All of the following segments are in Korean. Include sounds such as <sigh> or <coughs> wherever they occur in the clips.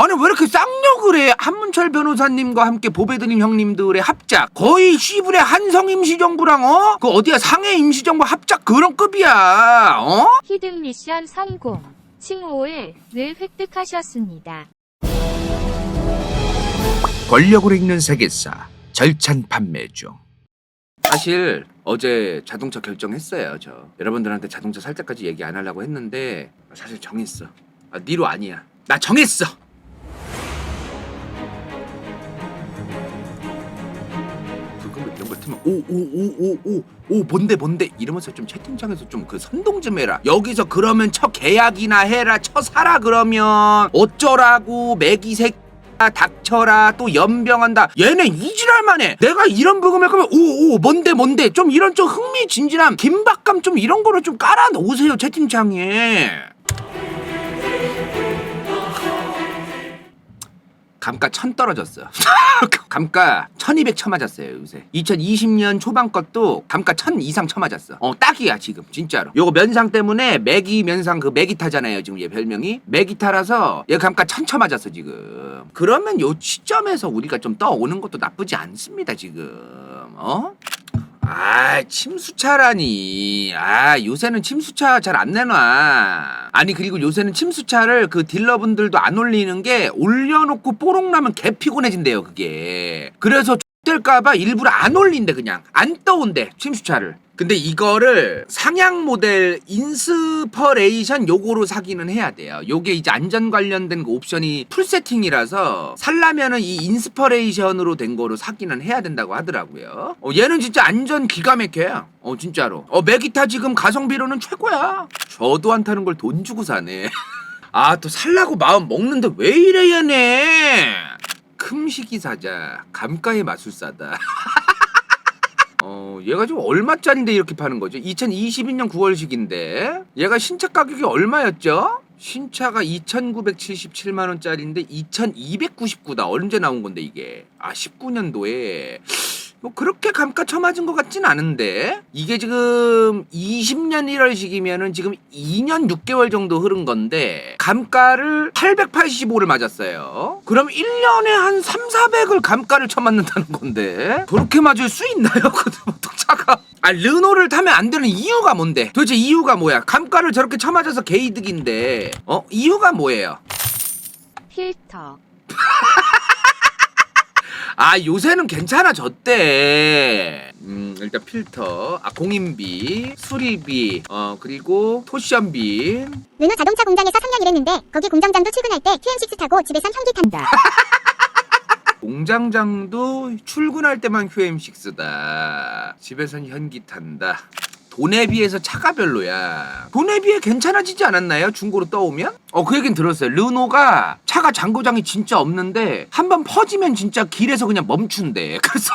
아니 왜 이렇게 쌍욕을 해? 한문철 변호사님과 함께 보배드림 형님들의 합작 거의 시불의 한성 임시정부랑 어? 그 어디야 상해 임시정부 합작 그런 급이야 어? 히든 미션 성공. 칭호를 늘 획득하셨습니다. 권력으로 읽는 세계사 절찬 판매 중 사실 어제 자동차 결정했어요 저 여러분들한테 자동차 살 때까지 얘기 안 하려고 했는데 사실 정했어 아, 니로 아니야 나 정했어 그거 뭐 이런 거 틀면 오 오 오 오 오 오 뭔데 뭔데? 이러면서 좀 채팅창에서 좀 그 선동 좀 해라. 여기서 그러면 쳐 계약이나 해라. 쳐 사라 그러면. 어쩌라고 매기색 아, 닥쳐라 또 연병한다. 얘네 이지랄만 해. 내가 이런 부금을 하면 오오 뭔데 뭔데? 좀 이런 좀 흥미진진함 긴박감 좀 이런 거를 좀 깔아 놓으세요 채팅창에 감가 천 떨어졌어. <laughs> 감가 1200 쳐맞았어요 요새. 2020년 초반 것도 감가 천 이상 쳐맞았어. 어 딱이야 지금 진짜로. 요거 면상 때문에 매기 면상 그 매기타잖아요 지금 얘 별명이. 매기타라서 얘 감가 천 쳐맞았어 지금. 그러면 요 시점에서 우리가 좀 떠오는 것도 나쁘지 않습니다 지금. 어? 아 침수차라니. 아 요새는 침수차 잘 안 내놔. 아니 그리고 요새는 침수차를 그 딜러분들도 안 올리는 게 올려놓고 뽀록 나면 개 피곤해진대요 그게. 그래서 될까봐 일부러 안 올린대 그냥 안 떠온대 침수차를 근데 이거를 상향 모델 인스퍼레이션 요거로 사기는 해야 돼요. 요게 이제 안전 관련된 그 옵션이 풀 세팅이라서 살라면은 이 인스퍼레이션으로 된 거로 사기는 해야 된다고 하더라고요. 어, 얘는 진짜 안전 기가 막혀요. 어 진짜로. 어 메기타 지금 가성비로는 최고야. 저도 안 타는 걸 돈 주고 사네. <laughs> 아 또 살라고 마음 먹는데 왜 이래 얘네. 금식이 사자 감가의 마술사다. <laughs> 어, 얘가 지금 얼마짜린데 이렇게 파는 거죠? 2022년 9월식인데 얘가 신차 가격이 얼마였죠? 신차가 2,977만 원짜리인데 2,299다. 언제 나온 건데 이게? 아, 19년도에 뭐 그렇게 감가 쳐맞은 것 같진 않은데 이게 지금 20년 1월식이면은 지금 2년 6개월 정도 흐른 건데 감가를 885를 맞았어요. 그럼 1년에 한 3, 400을 감가를 쳐맞는다는 건데 그렇게 맞을 수 있나요? <laughs> 그 차가 아 르노를 타면 안 되는 이유가 뭔데? 도대체 이유가 뭐야? 감가를 저렇게 쳐맞아서 개이득인데 어 이유가 뭐예요? 필터. <laughs> 아 요새는 괜찮아졌대. 음 일단 필터, 아 공인비, 수리비, 어 그리고 토션비. 르노 자동차 공장에서 3년 일했는데 거기 공장장도 출근할 때 QM6 타고 <laughs> 집에선 현기 탄다. 공장장도 출근할 때만 QM6다. 집에선 현기 탄다. 돈에 비해서 차가 별로야. 돈에 비해 괜찮아지지 않았나요? 중고로 떠오면? 어, 그 얘긴 들었어요. 르노가 차가 잔고장이 진짜 없는데 한 번 퍼지면 진짜 길에서 그냥 멈춘대. <laughs> 그래서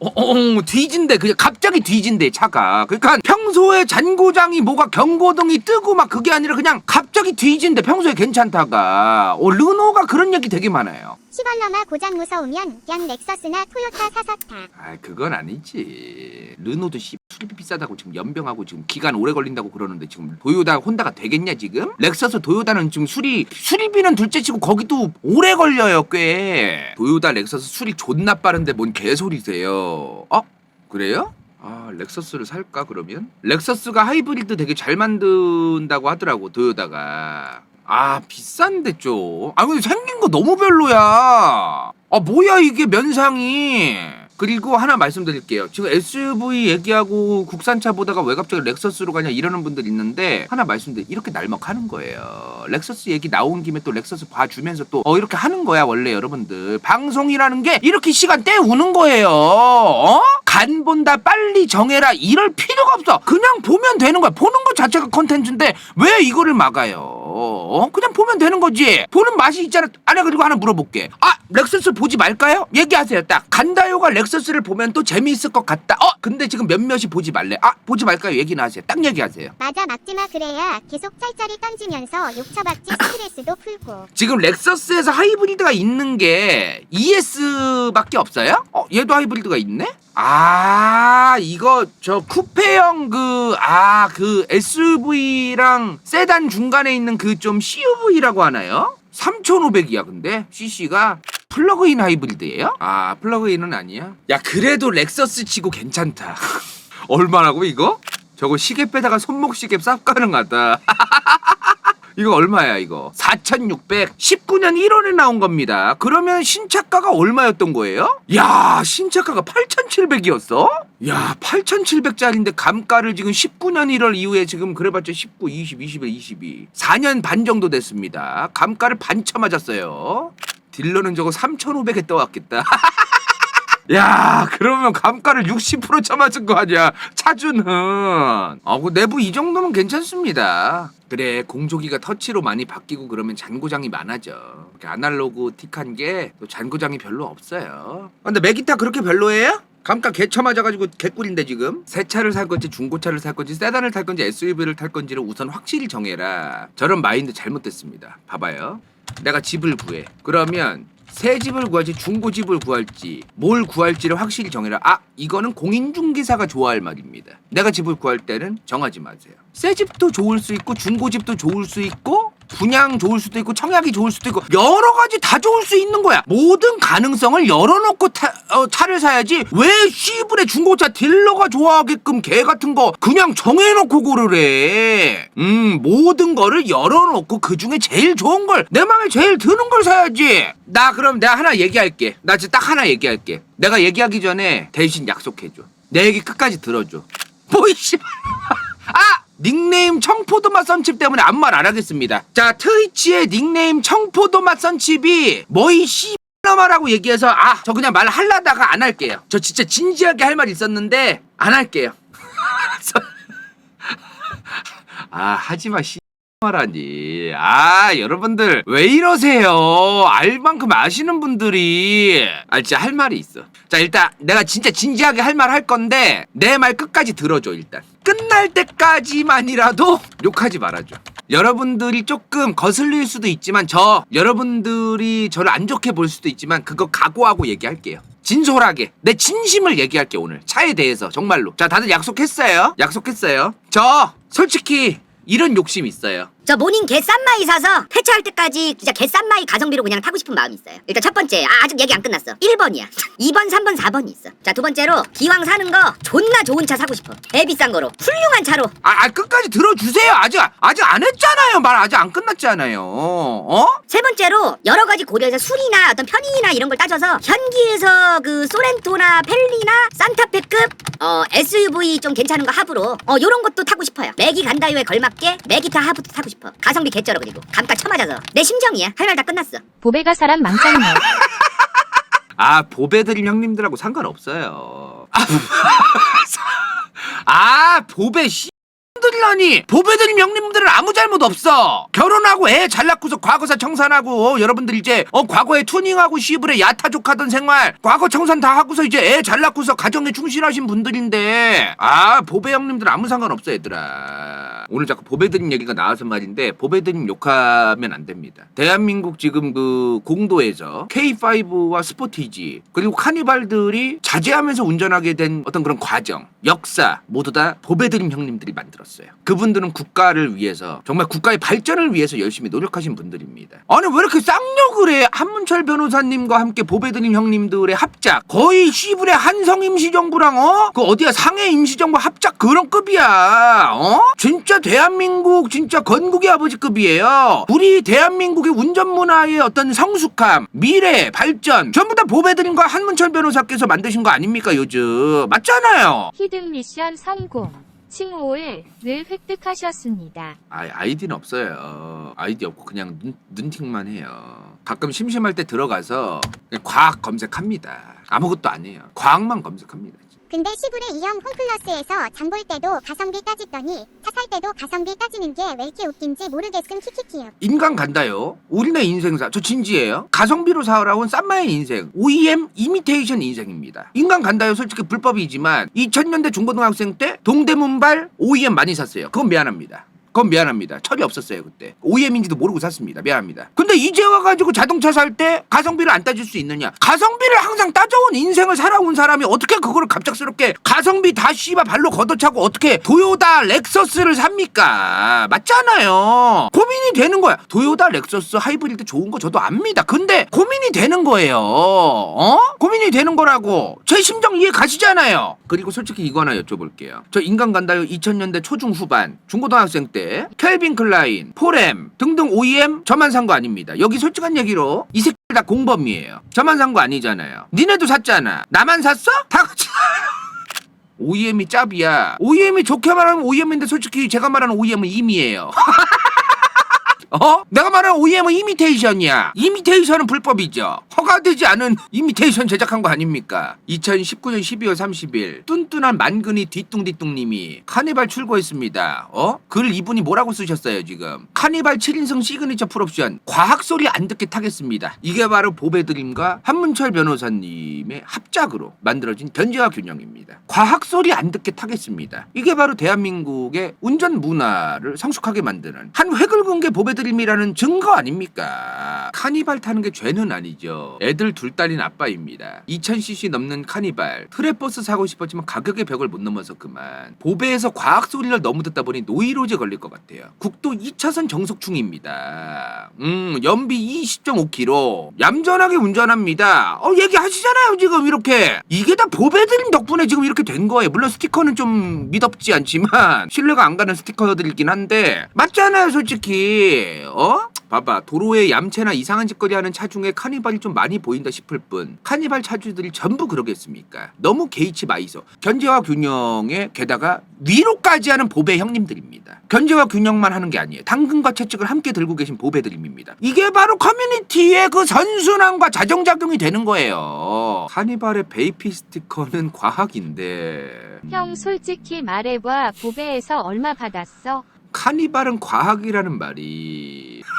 어, 어, 어, 뒤진대. 그냥 갑자기 뒤진대, 차가. 그러니까 평소에 잔고장이 뭐가 경고등이 뜨고 막 그게 아니라 그냥 갑자기 뒤진대. 평소에 괜찮다가. 어, 르노가 그런 얘기 되게 많아요. 10원 넘어 고장 무서우면 그냥 렉서스나 토요타 사서 타. 아 그건 아니지 르노도 씨 수리비 비싸다고 지금 연 병하고 지금 기간 오래 걸린다고 그러는데 지금 도요다 혼다가 되겠냐 지금? 렉서스 도요다는 지금 수리 수리비는 둘째치고 거기도 오래 걸려요 꽤. 도요다 렉서스 수리 존나 빠른데 뭔 개소리세요? 어? 그래요? 아 렉서스를 살까 그러면? 렉서스가 하이브리드 되게 잘 만든다고 하더라고 도요다가. 아 비싼데 좀 아 근데 생긴 거 너무 별로야. 아 뭐야 이게 면상이 그리고 하나 말씀드릴게요. 지금 SUV 얘기하고 국산차 보다가 왜 갑자기 렉서스로 가냐 이러는 분들 있는데 하나 말씀드려 이렇게 날먹하는 거예요. 렉서스 얘기 나온 김에 또 렉서스 봐주면서 또 어 이렇게 하는 거야 원래 여러분들. 방송이라는 게 이렇게 시간 때우는 거예요. 어? 간 본다 빨리 정해라 이럴 필요가 없어. 그냥 보면 되는 거야. 보는 것 자체가 컨텐츠인데 왜 이거를 막아요? 어? 그냥 보면 되는 거지. 보는 맛이 있잖아. 아니 그리고 하나 물어볼게. 아 렉서스 보지 말까요? 얘기하세요 딱 간다요가 렉서스를 보면 또 재미있을 것 같다 어? 근데 지금 몇몇이 보지 말래 아 보지 말까요? 얘기나 하세요 딱 얘기하세요 맞아 막지마 그래야 계속 짤짤이 던지면서 욕처박지 <coughs> 스트레스도 풀고. 지금 렉서스에서 하이브리드가 있는 게 ES밖에 없어요? 어, 얘도 하이브리드가 있네? 아, 이거 저 쿠페형 그, 아, 그 SUV랑 세단 중간에 있는 그 좀 CUV라고 하나요? 3,500이야 근데 CC가 플러그인 하이브리드예요? 아 플러그인은 아니야? 야 그래도 렉서스 치고 괜찮다 <laughs> 얼마라고 이거? 저거 시계 빼다가 손목 시계 쌉 가능하다 <laughs> 이거 얼마야 이거 4,600 19년 1월에 나온 겁니다 그러면 신차가가 얼마였던 거예요? 야 신차가가 8,700이었어? 야 8,700짜리인데 감가를 지금 19년 1월 이후에 지금 그래봤자 19, 20, 21, 22 4년 반 정도 됐습니다 감가를 반쳐 맞았어요 딜러는 저거 3,500에 떠왔겠다 <laughs> 야, 그러면 감가를 60% 쳐맞은 거 아니야? 차주는. 아, 그 내부 이 정도면 괜찮습니다. 그래, 공조기가 터치로 많이 바뀌고 그러면 잔고장이 많아져. 이렇게 아날로그 틱한 게 또 잔고장이 별로 없어요. 아, 근데 메기타 그렇게 별로예요? 감가 개쳐 맞아가지고 개꿀인데 지금 새 차를 살 건지 중고차를 살 건지 세단을 탈 건지 SUV를 탈 건지를 우선 확실히 정해라 저런 마인드 잘못됐습니다 봐봐요 내가 집을 구해. 그러면 새 집을 구할지 중고 집을 구할지 뭘 구할지를 확실히 정해라. 아 이거는 공인중개사가 좋아할 말입니다. 내가 집을 구할 때는 정하지 마세요. 새 집도 좋을 수 있고 중고 집도 좋을 수 있고 분양 좋을 수도 있고 청약이 좋을 수도 있고 여러 가지 다 좋을 수 있는 거야. 모든 가능성을 열어놓고 타, 어, 차를 사야지 왜 씨불의 중고차 딜러가 좋아하게끔 개 같은 거 그냥 정해놓고 고르래 음 모든 거를 열어놓고 그 중에 제일 좋은 걸내 맘에 제일 드는 걸 사야지. 나 그럼 내가 하나 얘기할게. 나 진짜 딱 하나 얘기할게. 내가 얘기하기 전에 대신 약속해줘. 내 얘기 끝까지 들어줘. 뭐이 씨 <laughs> 아! 닉네임 청포도맛 썬칩 때문에 아무 말 안 하겠습니다. 자, 트위치의 닉네임 청포도맛 썬칩이 뭐이 씨놈아라고 얘기해서 아, 저 그냥 말 할라다가 안 할게요. 저 진짜 진지하게 할 말 있었는데 안 할게요. <laughs> 아, 하지 마 씨. 말하니. 아 여러분들 왜 이러세요? 알 만큼 아시는 분들이. 아 진짜 할 말이 있어. 자 일단 내가 진짜 진지하게 할 말 할 건데 내 말 끝까지 들어줘 일단. 끝날 때까지만이라도 <laughs> 욕하지 말아줘. 여러분들이 조금 거슬릴 수도 있지만 저 여러분들이 저를 안 좋게 볼 수도 있지만 그거 각오하고 얘기할게요. 진솔하게. 내 진심을 얘기할게 오늘. 차에 대해서 정말로. 자 다들 약속했어요? 약속했어요? 저 솔직히 이런 욕심 있어요 저 모닝 개 싼마이 사서 폐차할 때까지 진짜 개 싼마이 가성비로 그냥 타고 싶은 마음이 있어요. 일단 첫 번째, 아, 아직 얘기 안 끝났어. 1번이야. 2번, <laughs> 3번, 4번이 있어. 자, 두 번째로 기왕 사는 거 존나 좋은 차 사고 싶어. 개 비싼 거로. 훌륭한 차로. 아, 아, 끝까지 들어주세요. 아직 아직 안 했잖아요. 말 아직 안 끝났잖아요. 어? 세 번째로 여러 가지 고려해서 술이나 어떤 편의나 이런 걸 따져서 현기에서 그 소렌토나 펠리나 산타페급 어 SUV 좀 괜찮은 거 합으로 어 요런 것도 타고 싶어요. 매기 간다요에 걸맞게 매기타 하부도 타고 싶어. 가성비 개쩔어 그리고 감가 쳐맞아서 내 심정이야. 할 말 다 끝났어. 보배가 사람 망쳤네. <laughs> 아, 보배드림 형님들하고 상관없어요. 아, <laughs> 아 보배 씨. 들라니 보배드림 형님들은 아무 잘못 없어. 결혼하고 애 잘 낳고서 과거사 청산하고 어, 여러분들 이제 어 과거에 투닝하고 시부레 야타족하던 생활 과거 청산 다 하고서 이제 애 잘 낳고서 가정에 충실하신 분들인데 아 보배 형님들 아무 상관없어 얘들아. 오늘 자꾸 보배드림 얘기가 나와서 말인데 보배드림 욕하면 안 됩니다. 대한민국 지금 그 공도에서 K5와 스포티지 그리고 카니발들이 자제하면서 운전하게 된 어떤 그런 과정 역사 모두 다 보배드림 형님들이 만들었어 요. 그분들은 국가를 위해서 정말 국가의 발전을 위해서 열심히 노력하신 분들입니다. 아니 왜 이렇게 쌍욕을 해? 한문철 변호사님과 함께 보배드림 형님들의 합작. 거의 시불의 한성 임시정부랑 어? 그 어디야? 상해 임시정부 합작 그런 급이야. 어? 진짜 대한민국 진짜 건국의 아버지급이에요. 우리 대한민국의 운전 문화의 어떤 성숙함 미래 발전 전부 다 보배드림과 한문철 변호사께서 만드신 거 아닙니까 요즘? 맞잖아요. 히든 미션 성공. 칭호를 늘 획득하셨습니다. 아, 아이디는 없어요. 아이디 없고 그냥 눈, 눈팅만 해요. 가끔 심심할 때 들어가서 과학 검색합니다. 아무것도 안 해요. 과학만 검색합니다. 근데 시불의 이형 홈플러스에서 장 볼 때도 가성비 따지더니 차 살 때도 가성비 따지는 게 왜 이렇게 웃긴지 모르겠음 키키키요. 인간 간다요. 우리네 인생사. 저 진지해요. 가성비로 살아온 쌈마의 인생. OEM 이미테이션 인생입니다. 인간 간다요. 솔직히 불법이지만 2000년대 중고등학생 때 동대문발 OEM 많이 샀어요. 그건 미안합니다. 그건 미안합니다. 철이 없었어요 그때. OEM인지도 모르고 샀습니다. 미안합니다. 근데 이제 와가지고 자동차 살 때 가성비를 안 따질 수 있느냐? 가성비를 항상 따져온 인생을 살아온 사람이 어떻게 그거를 갑작스럽게 가성비 다 씨발 발로 걷어차고 어떻게 도요다 렉서스를 삽니까? 맞잖아요. 고민이 되는 거야. 도요다 렉서스 하이브리드 좋은 거 저도 압니다. 근데 고민이 되는 거예요. 어? 고민이 되는 거라고. 제 심정 이해 가시잖아요. 그리고 솔직히 이거 하나 여쭤볼게요. 저 인간 간다요 2000년대 초중 후반 중고등학생 때 켈빈 클라인, 포렘 등등 OEM 저만 산 거 아닙니다. 여기 솔직한 얘기로 이 새끼들 다 공범이에요. 저만 산 거 아니잖아요. 니네도 샀잖아. 나만 샀어? 다 같이 <laughs> OEM이 짭이야. OEM이 좋게 말하면 OEM인데 솔직히 제가 말하는 OEM은 임이에요. <laughs> 어? 내가 말하는 OEM은 이미테이션이야. 이미테이션은 불법이죠. 허가되지 않은 이미테이션 제작한 거 아닙니까? 2019년 12월 30일 뚠뚠한 만근이 뒤뚱뒤뚱님이 카니발 출고했습니다. 어? 글 이분이 뭐라고 쓰셨어요 지금? 카니발 7인승 시그니처 풀옵션 과학 소리 안 듣게 타겠습니다. 이게 바로 보배드림과 한문철 변호사님의 합작으로 만들어진 견제와 균형입니다. 과학 소리 안 듣게 타겠습니다. 이게 바로 대한민국의 운전 문화를 성숙하게 만드는 한 획을 게 보배드림 이라는 증거 아닙니까? 카니발 타는 게 죄는 아니죠. 애들 둘 딸인 아빠입니다. 2000cc 넘는 카니발 트랩버스 사고 싶었지만 가격의 벽을 못 넘어서 그만. 보배에서 과학 소리를 너무 듣다 보니 노이로제 걸릴 것 같아요. 국도 2차선 정속 중입니다. 음 연비 20.5km 얌전하게 운전합니다. 어 얘기하시잖아요 지금 이렇게 이게 다 보배드림 덕분에 지금 이렇게 된 거예요. 물론 스티커는 좀 미덥지 않지만 신뢰가 안 가는 스티커들이긴 한데 맞잖아요 솔직히 어? 봐봐. 도로에 얌체나 이상한 짓거리 하는 차 중에 카니발이 좀 많이 보인다 싶을 뿐 카니발 차주들이 전부 그러겠습니까? 너무 개의치 마이소. 견제와 균형에 게다가 위로까지 하는 보배 형님들입니다. 견제와 균형만 하는 게 아니에요. 당근과 채찍을 함께 들고 계신 보배드림입니다. 이게 바로 커뮤니티의 그 선순환과 자정작용이 되는 거예요. 카니발의 베이피 스티커는 과학인데. 형 솔직히 말해봐. 보배에서 얼마 받았어? 카니발은 과학이라는 말이 <laughs>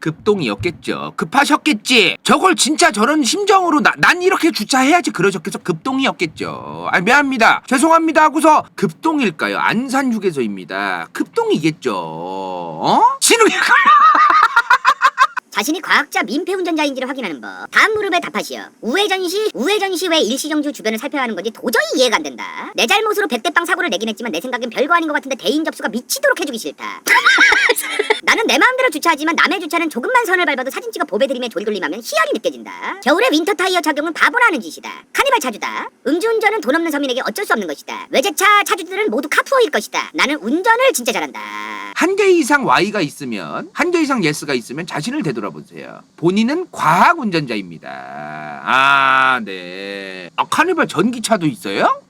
급동이었겠죠. 급하셨겠지. 저걸 진짜 저런 심정으로 나, 난 이렇게 주차해야지 그러셨겠어. 급동이었겠죠. 아 미안합니다. 죄송합니다 하고서 급동일까요? 안산 휴게소입니다. 급동이겠죠. 어? 신우이 자신이 과학자 민폐 운전자인지를 확인하는 법. 다음 무릎에 답하시오. 우회전 시, 우회전 시 왜 일시정주 주변을 살펴야 하는 건지 도저히 이해가 안 된다. 내 잘못으로 백대빵 사고를 내긴 했지만 내 생각엔 별거 아닌 것 같은데 대인 접수가 미치도록 해주기 싫다. <laughs> 나는 내 마음대로 주차하지만 남의 주차는 조금만 선을 밟아도 사진 찍어 보배드림에 조리돌림하면 희열이 느껴진다. 겨울에 윈터 타이어 착용은 바보나 하는 짓이다. 카니발 차주다. 음주운전은 돈 없는 서민에게 어쩔 수 없는 것이다. 외제차 차주들은 모두 카푸어일 것이다. 나는 운전을 진짜 잘한다. 한 개 이상 Y가 있으면 한 개 이상 예스가 있으면 자신을 되돌아보세요. 본인은 과학 운전자입니다. 아, 네. 아, 카니발 전기차도 있어요?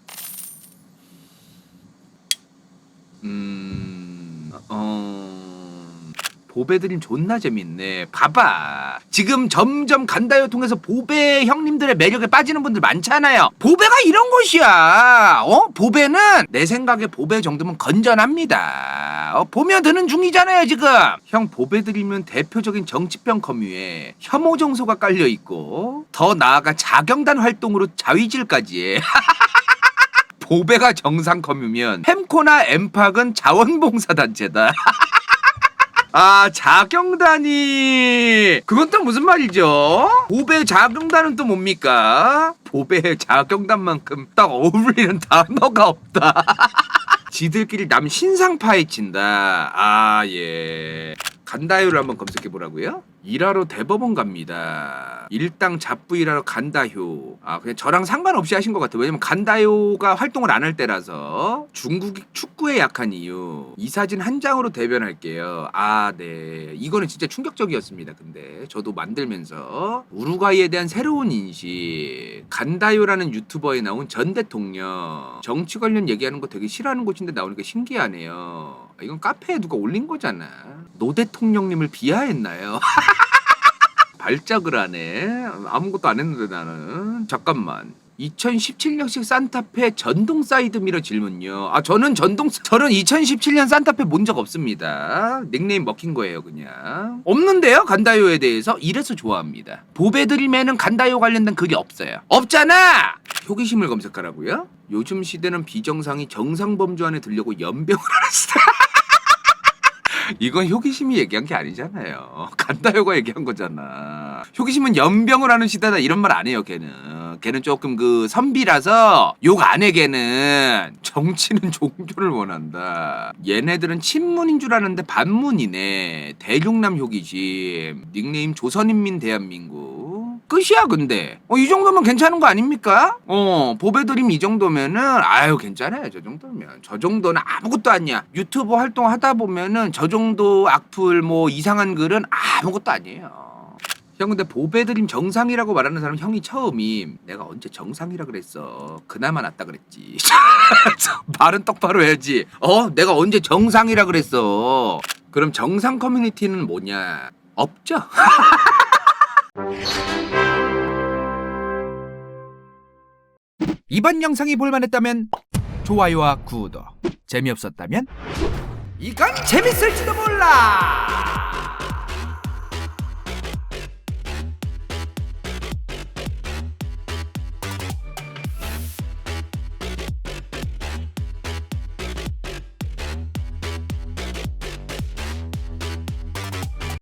음, 어. 보배드림 존나 재밌네. 봐봐. 지금 점점 간다요 통해서 보배 형님들의 매력에 빠지는 분들 많잖아요. 보배가 이런 곳이야. 어? 보배는 내 생각에 보배 정도면 건전합니다. 어, 보면 드는 중이잖아요, 지금. 형 보배드리면 대표적인 정치병 커뮤에 혐오 정서가 깔려 있고 더 나아가 자경단 활동으로 자위질까지 해. <laughs> 보배가 정상 커뮤면 햄코나 엠팍은 자원봉사단체다. <laughs> 아 자경단이 그건 또 무슨 말이죠? 보배 자경단은 또 뭡니까? 보배 자경단만큼 딱 어울리는 단어가 없다. <laughs> 지들끼리 남 신상 파헤친다. 아 예. 간다요를 한번 검색해 보라고요? 일하러 대법원 갑니다. 일당 잡부 일하러 간다효. 아 그냥 저랑 상관없이 하신 것 같아요. 왜냐면 간다요가 활동을 안 할 때라서 중국이 축구에 약한 이유. 이 사진 한 장으로 대변할게요. 아 네. 이거는 진짜 충격적이었습니다. 근데 저도 만들면서 우루과이에 대한 새로운 인식. 간다요라는 유튜버에 나온 전 대통령 정치 관련 얘기하는 거 되게 싫어하는 곳인데 나오니까 신기하네요. 아, 이건 카페에 누가 올린 거잖아. 노 대통령님을 비하했나요? <laughs> 발작을 하네. 아무것도 안 했는데 나는. 잠깐만. 2017년식 산타페 전동 사이드 미러 질문요. 아 저는 전동 저는 2017년 산타페 본 적 없습니다. 닉네임 먹힌 거예요 그냥. 없는데요 간다요에 대해서 이래서 좋아합니다. 보배드림에는 간다요 관련된 글이 없어요. 없잖아. 호기심을 검색하라고요? 요즘 시대는 비정상이 정상 범주 안에 들려고 연병을 <laughs> 하는 시대. 이건 효기심이 얘기한 게 아니잖아요. <laughs> 간다요가 얘기한 거잖아. 효기심은 연병을 하는 시대다 이런 말 안 해요. 걔는. 걔는 조금 그 선비라서 욕 안 해. 걔는 정치는 <laughs> 종교를 원한다. 얘네들은 친문인 줄 아는데 반문이네. 대륙남 효기심. 닉네임 조선인민 대한민국. 끝이야 근데. 어, 이 정도면 괜찮은 거 아닙니까? 어 보배드림 이 정도면은 아유 괜찮아요 저 정도면. 저 정도는 아무것도 아니야. 유튜브 활동 하다 보면은 저 정도 악플 뭐 이상한 글은 아무것도 아니에요. 형 근데 보배드림 정상이라고 말하는 사람 형이 처음임. 내가 언제 정상이라 그랬어. 그나마 낫다 그랬지. <laughs> 말은 똑바로 해야지. 어? 내가 언제 정상이라 그랬어. 그럼 정상 커뮤니티는 뭐냐? 없죠. <laughs> 이번 영상이 볼만했다면 좋아요와 구독 재미없었다면 이건 재밌을지도 몰라.